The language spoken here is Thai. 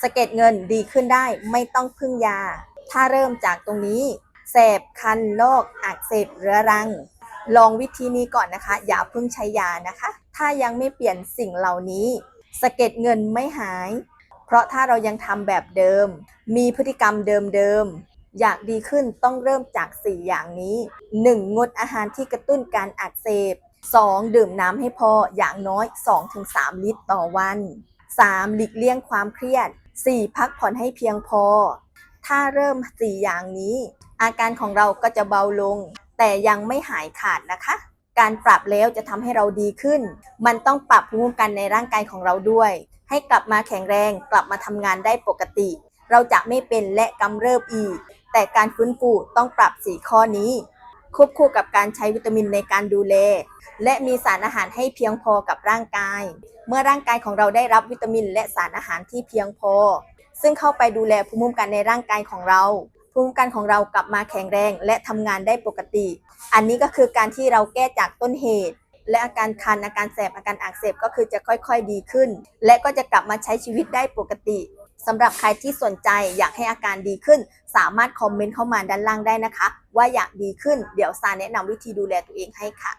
สะเก็ดเงินดีขึ้นได้ไม่ต้องพึ่งยา ถ้าเริ่มจากตรงนี้แสบคันโรคอักเสบเรื้อรัง ลองวิธีนี้ก่อนนะคะ อย่าพิ่งใช้ยานะคะ ถ้ายังไม่เปลี่ยนสิ่งเหล่านี้สะเก็ดเงินไม่หาย เพราะถ้าเรายังทำแบบเดิม มีพฤติกรรมเดิมๆอยากดีขึ้นต้องเริ่มจาก 4 อย่างนี้ 1. งดอาหารที่กระตุ้นการอักเสบ 2. ดื่มน้ำให้พออย่างน้อย 2-3 ลิตรต่อวัน 3. หลีกเลี่ยงความเครียด 4. พักผ่อนให้เพียงพอ ถ้าเริ่ม 4 อย่างนี้ อาการของเราก็จะเบาลง แต่ยังไม่หายขาดนะคะ การปรับแล้วจะทำให้เราดีขึ้น มันต้องปรับภูมิคุ้มกันในร่างกายของเราด้วย ให้กลับมาแข็งแรงกลับมาทำงานได้ปกติ เราจะไม่เป็นและกำเริบอีก แต่การฟื้นฟูต้องปรับ 4 ข้อนี้ ควบคู่กับการใช้วิตามินในการดูแล และมีสารอาหารให้เพียงพอกับร่างกาย เมื่อร่างกายของเราได้รับวิตามิน และสารอาหารที่เพียงพอ ซึ่งเข้าไปดูแลภูมิคุ้มกันในร่างกายของเราภูมิคุ้มกันของเรากลับมาแข็งแรงและทำงานได้ปกติ อันนี้ก็คือการที่เราแก้จากต้นเหตุ และอาการคันอาการแสบอาการอักเสบก็คือจะค่อยๆดีขึ้น และก็จะกลับมาใช้ชีวิตได้ปกติ สำหรับใครที่สนใจอยากให้อาการดีขึ้น สามารถคอมเมนต์เข้ามาด้านล่างได้นะคะ ว่าอยากดีขึ้นเดี๋ยวซาแนะนำวิธีดูแลตัวเองให้ค่ะ